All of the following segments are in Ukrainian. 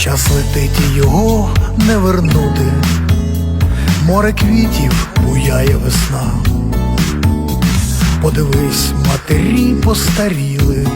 Час летить і його не вернути. Море квітів буяє весна. Подивись, матері постаріли.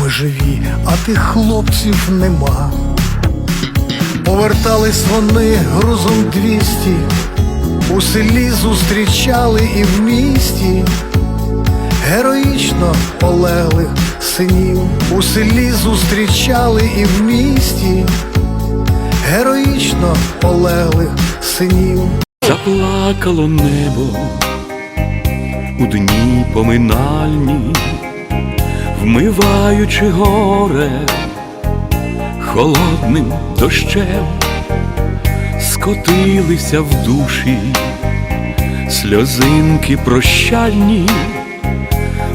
Ми живі, а тих хлопців нема. Повертались вони грузом двісті, у селі зустрічали і в місті. Героїчно полеглих синів у селі зустрічали і в місті, героїчно полеглих синів. Заплакало небо у дні поминальні, вмиваючи горе холодним дощем, скотилися в душі сльозинки прощальні,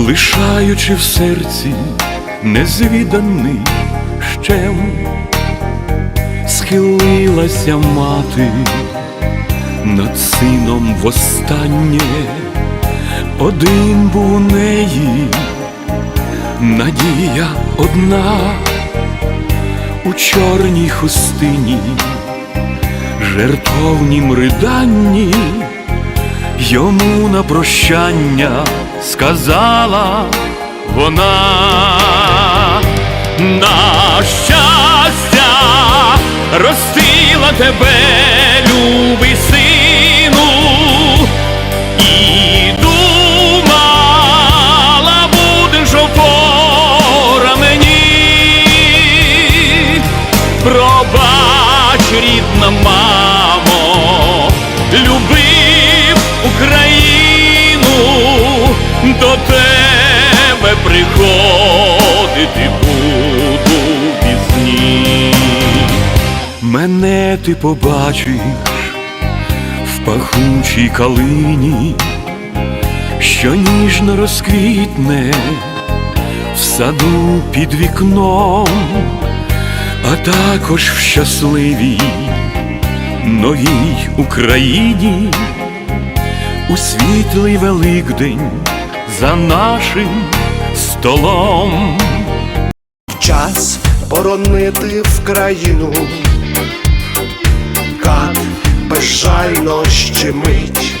лишаючи в серці незвіданий щем, схилилася мати над сином востаннє. Один був у неї, надія одна. У чорній хустині, жертовнім риданні йому на прощання сказала вона. На щастя ростила тебе, любий сину, приходити буду пізні. Мене ти побачиш в пахучій калині, що ніжно розквітне в саду під вікном, а також в щасливій новій Україні, у світлий Великдень за нашим столом. Час боронити в країну, кат безжально щемить,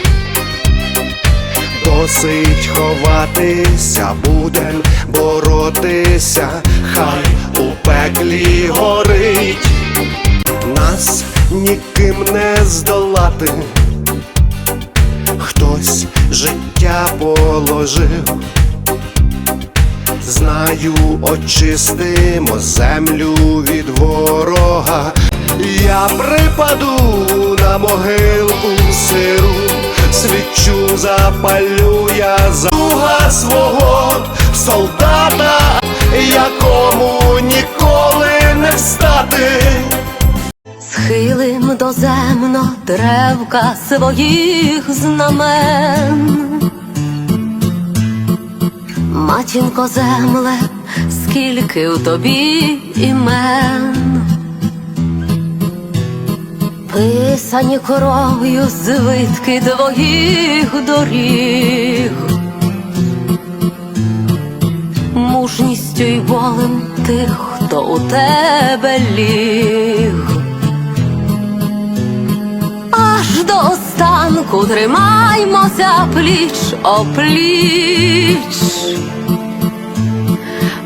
досить ховатися, будем боротися, хай у пеклі горить, нас ніким не здолати, хтось життя положив. Знаю, очистимо землю від ворога. Я припаду на могилку сиру, свічу запалю я за друга свого солдата, якому ніколи не встати. Схилим доземно древка своїх знамен. Матінко земле, скільки у тобі імен, писані кров'ю звитки твоїх доріг, мужністю й болем тих, хто у тебе ліг. Аж до останку тримаймося пліч опліч.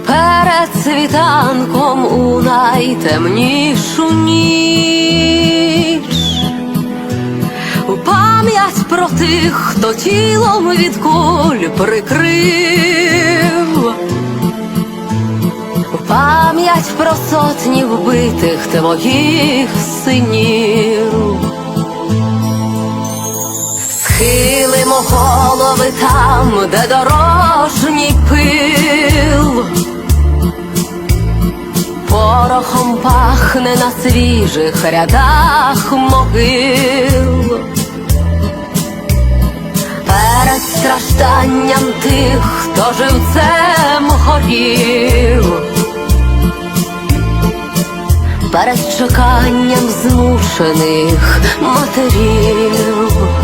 Перед світанком у найтемнішу ніч. У пам'ять про тих, хто тілом від куль прикрив. Пам'ять про сотні вбитих твоїх синів. Схилимо голови там, де дорожній пил, порохом пахне на свіжих рядах могил. Перед стражданням тих, хто живцем горів, перед чеканням змушених матерів.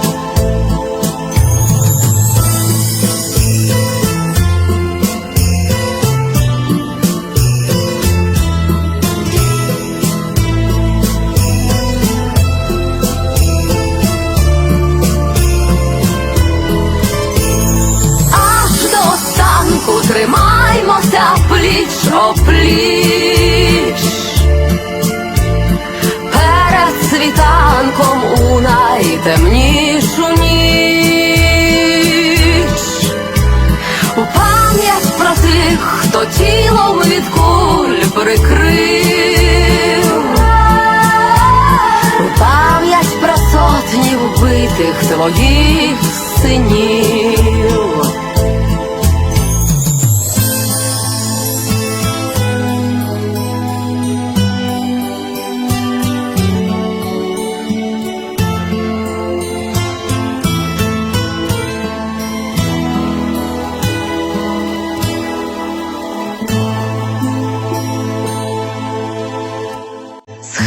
Світанком у найтемнішу ніч. У пам'ять про тих, хто тілом від куль прикрив. У пам'ять про сотні вбитих твоїх синів.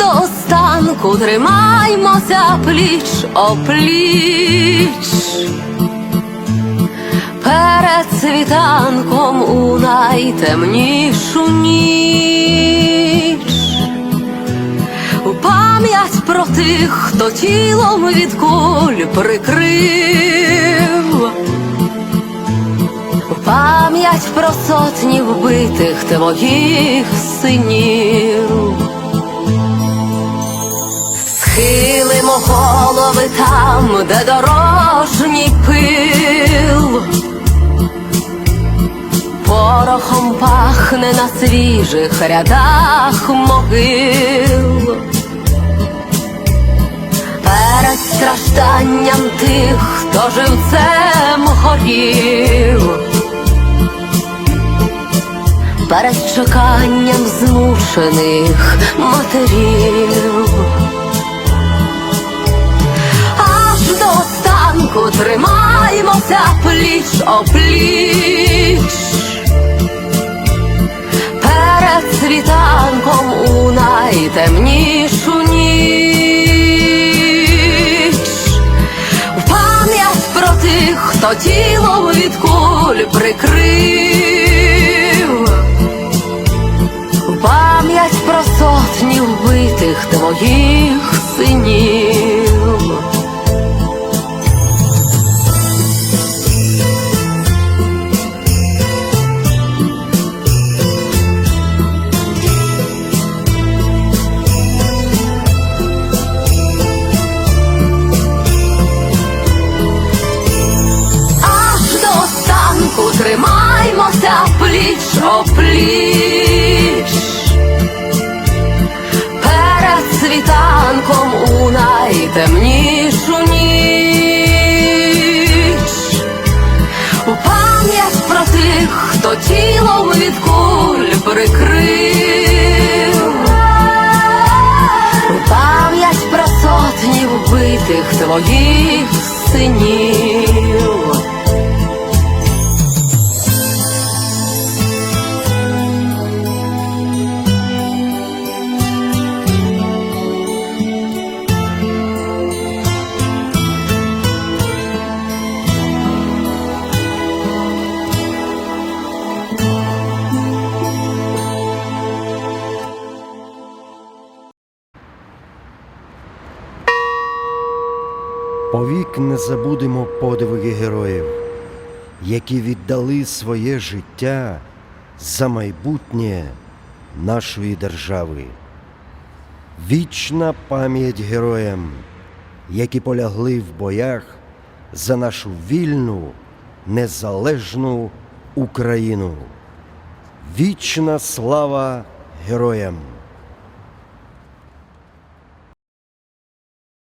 До останку тримаймося пліч опліч. Перед світанком у найтемнішу ніч. У пам'ять про тих, хто тілом від куль прикрив. Пам'ять про сотні вбитих твоїх синів. Схилимо голови там, де дорожній пил. Порохом пахне на свіжих рядах могил. Перед стражданням тих, хто живцем горів. Перед чеканням змушених матерів. Опліч. Перед світанком у найтемнішу ніч. В пам'ять про тих, хто тілом від куль прикрив. В Пам'ять про сотні вбитих твоїх синів. Найтемнішу ніч. У пам'ять про тих, хто тілом від куль прикрив. У пам'ять про сотні вбитих твоїх синів. Повік не забудемо подвиги героїв, які віддали своє життя за майбутнє нашої держави. Вічна пам'ять героям, які полягли в боях за нашу вільну, незалежну Україну. Вічна слава героям!